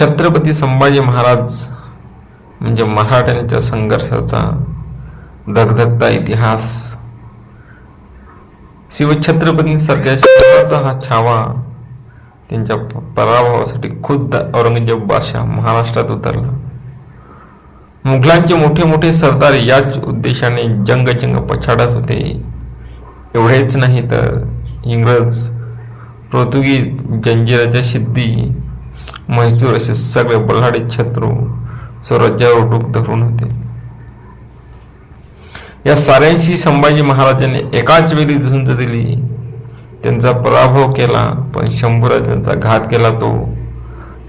छत्रपती संभाजी महाराज म्हणजे मराठ्यांच्या संघर्षाचा धगधगता इतिहास. शिवछत्रपतींसारख्या शहराचा हा छावा त्यांच्या पराभवासाठी खुद्द औरंगजेब बादशाह महाराष्ट्रात उतरला. मुघलांचे मोठे मोठे सरदार याच उद्देशाने जंग जंग पछाडत होते. एवढेच नाही तर इंग्रज पोर्तुगीज जंजिराच्या सिद्धी म्हैसूर असे सगळे बल्हाडी शत्रू स्वराज्यावर डूक धरून होते. या साऱ्यांशी संभाजी महाराजांनी एकाच वेळी झुंज दिली. त्यांचा पराभव केला पण शंभूराजांचा घात केला तो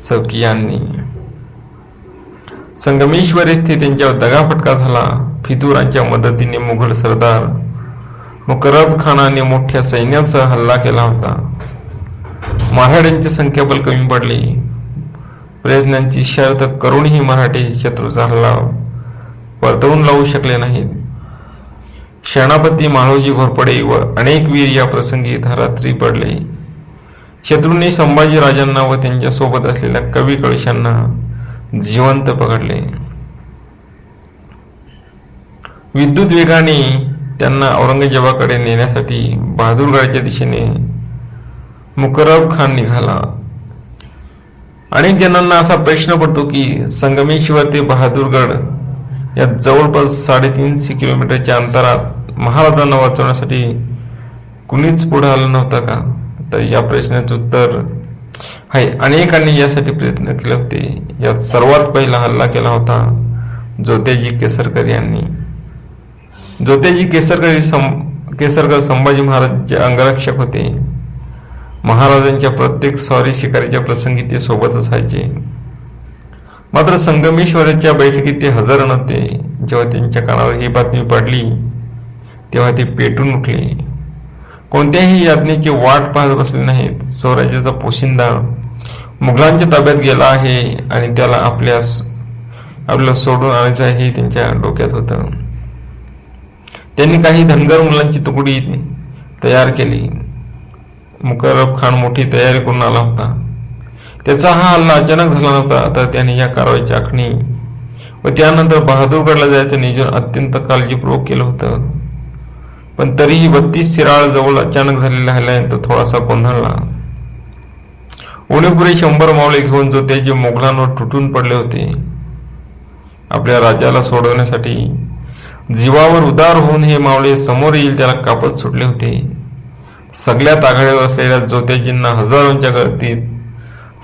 सौकियांनी. संगमेश्वर येथे त्यांच्यावर दगाफटका झाला. फितुरांच्या मदतीने मुघल सरदार मुकरब खानाने मोठ्या सैन्यासह हल्ला केला होता. मराठ्यांचे संख्याबल कमी पडले. प्रयत्नांची शर्त करूनही मराठी शत्रूचा हल्ला परतवून लावू शकले नाहीत. सेनापती माळोजी घोरपडे व अनेक वीर या प्रसंगी धरात्री पडले. शत्रूंनी संभाजी राजांना व त्यांच्यासोबत असलेल्या कवी कळशांना जिवंत पकडले. विद्युत वेगाने त्यांना औरंगजेबाकडे नेण्यासाठी बहादूरगडाच्या दिशेने मुकरब खान निघाला. अनेक जणांना असा प्रश्न पडतो की संगमेश्वर ते बहादूरगड या जवळपास साडेतीनशे किलोमीटरच्या अंतरात महाराजांना वाचवण्यासाठी कुणीच पुढे आलं नव्हतं का? तर या प्रश्नाचं उत्तर आहे. अनेकांनी यासाठी प्रयत्न केले होते. यात सर्वात पहिला हल्ला केला होता जोत्याजी केसरकर यांनी. जोत्याजी केसरकर सं केसरकर संभाजी महाराजांचे अंगरक्षक होते. महाराजांच्या प्रत्येक स्वारी शिकारीच्या प्रसंगी ते सोबत असायचे मात्र संगमेश्वराच्या बैठकीत ते हजर नव्हते. जेव्हा त्यांच्या कानावर ही बातमी पडली तेव्हा ते पेटून उठले. कोणत्याही यातनेची वाट पाहत बसले नाहीत. स्वराज्याचा पोशिंदा मुघलांच्या ताब्यात गेला आहे आणि त्याला आपल्या आपल्याला सोडून आणायचं हे त्यांच्या डोक्यात होतं. त्यांनी काही धनगर मुलांची तुकडी तयार केली. मुकरब खान मोठी तयारी करून आला होता. त्याचा हा हल्ला अचानक झाला नव्हता. तर त्याने या कारवाईची आखणी व त्यानंतर बहादूरगडला जायचं नियोजन अत्यंत काळजीपूर्वक केलं होतं. पण तरीही बत्तीस शिराळ जवळ अचानक झालेल्या हल्ल्यानंतर थोडासा गोंधळला. उणेपुरे शंभर मावळे घेऊन जो त्याचे मोगलांवर तुटून पडले होते आपल्या राजाला सोडवण्यासाठी जीवावर उदार होऊन हे मावळे समोर येईल त्याला कापत सुटले होते. सगळ्यात आघाडीवर असलेल्या जोत्याजींना हजारोंच्या गर्दीत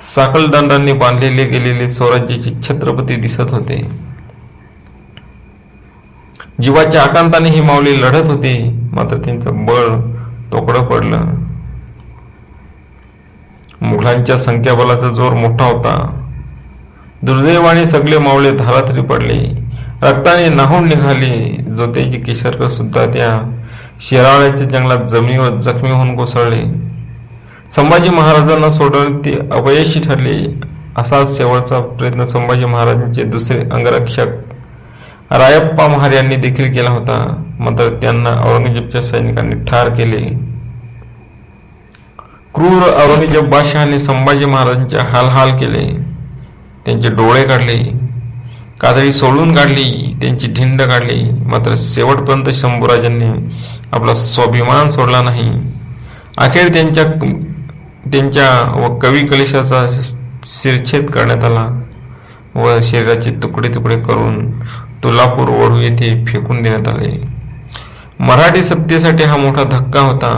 साखळदंडांनी बांधलेले गेलेले स्वराज्याचे छत्रपती दिसत होते. जीवाच्या आकांताने ही माऊली लढत होती मात्र त्यांचं बळ तोकडं पडलं. मुघलांच्या संख्याबलाचा जोर मोठा होता. दुर्दैवाने सगळे मावळे धारातरी पडले. रक्ताने नाहून निघाली. जोत्याची केशरकर सुद्धा त्या शिराळ्याच्या जंगलात जमिनीवर जखमी होऊन कोसळले. संभाजी महाराजांना सोडवून ते अपयशी ठरले. असाच शेवटचा प्रयत्न संभाजी महाराजांचे दुसरे अंगरक्षक रायप्पा महार यांनी देखील केला होता. मात्र त्यांना औरंगजेबच्या सैनिकांनी ठार केले. क्रूर औरंगजेब बादशहाने संभाजी महाराजांचे हालहाल केले. त्यांचे डोळे काढले. कातडी सोडून काढली त्यांची ढिंड काढली. मात्र शेवटपर्यंत शंभूराजांनी आपला स्वाभिमान सोडला नाही. अखेर त्यांच्या त्यांच्या व कवी कलेशाचा शिरछेद करण्यात आला व शरीराचे तुकडे तुकडे करून तुलापूर वडू येथे फेकून देण्यात आले. मराठी सत्तेसाठी हा मोठा धक्का होता.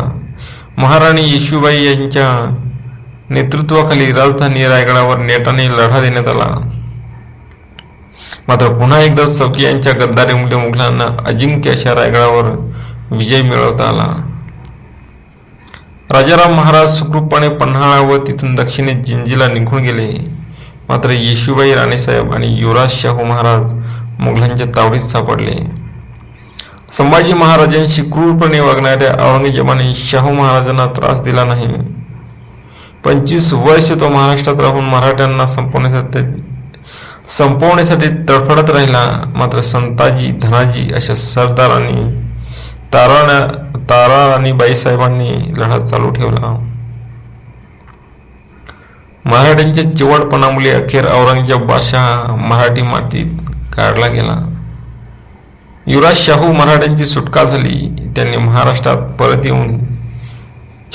महाराणी येशूबाई यांच्या नेतृत्वाखाली राजधानी रायगडावर नेटाने लढा देण्यात आला. मात्र पुन्हा एकदा सौकी यांच्या गद्दारीमुळे मुघलांना अजिंक्य अशा रायगडावर विजय मिळवता आला. राजाराम महाराज सुखरूपपणे पन्हाळा व तिथून दक्षिणेत जिंजीला निघून गेले. मात्र येशूबाई राणेसाहेब आणि युवराज शाहू महाराज मुघलांच्या तावडीत सापडले. संभाजी महाराजांशी क्रूरपणे वागणाऱ्या औरंगजेबाने शाहू महाराजांना त्रास दिला नाही. पंचवीस वर्ष तो महाराष्ट्रात राहून मराठ्यांना संपवण्यासाठी संपवण्यासाठी तडफडत राहिला मात्र संताजी धनाजी अशा सरदारांनी तारा तारा आणि बाईसाहेबांनी लढा चालू ठेवला. मराठ्यांच्या चिवडपणामुळे अखेर औरंगजेब बादशाह मराठी मातीत काढला गेला. युवराज शाहू मराठ्यांची सुटका झाली. त्यांनी महाराष्ट्रात परत येऊन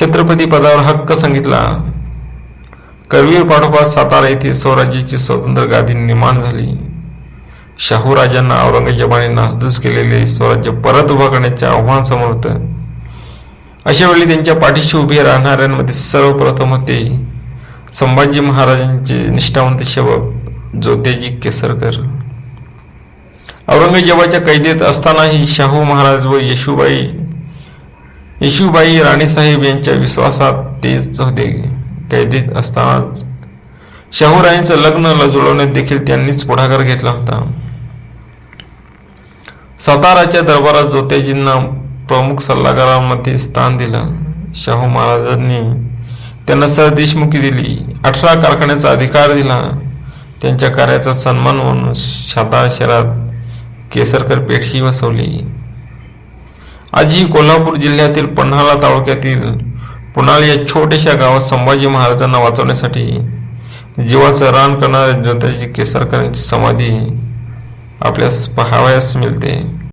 छत्रपती पदावर हक्क सांगितला. करवीर पाठोपाठ सातारा येथे स्वराज्याची स्वतंत्र गादी निर्माण झाली. शाहू राजांना औरंगजेबाने नासधूस केलेले स्वराज्य परत उभा करण्याचे आव्हान समोर होतं. अशा वेळी त्यांच्या पाठीशी उभे राहणाऱ्यांमध्ये सर्वप्रथम होते संभाजी महाराजांचे निष्ठावंत सेवक ज्योतिजी केसरकर. औरंगजेबाच्या कैदेत असतानाही शाहू महाराज व येशूबाई येशूबाई राणीसाहेब यांच्या विश्वासात तेच होते. कैदेत असतानाच शाहूरायांचं लग्न जुळवण्यात देखील त्यांनीच पुढाकार घेतला होता. साताराच्या दरबारात ज्योतिजींना प्रमुख सल्लागारांमध्ये स्थान दिलं. शाहू महाराजांनी त्यांना सरदेशमुखी दिली. अठरा कारखान्याचा अधिकार दिला. त्यांच्या कार्याचा सन्मान म्हणून सातारा शहरात केसरकर पेठही वसवली. आजही कोल्हापूर जिल्ह्यातील पन्हाळा तालुक्यातील पुनाळ या छोट्याशा गावात संभाजी महाराजांना वाचवण्यासाठी जीवाचं रान करणाऱ्या ज्योतिजी केसरकरांची समाधी आपल्यास पाहावयास मिळते.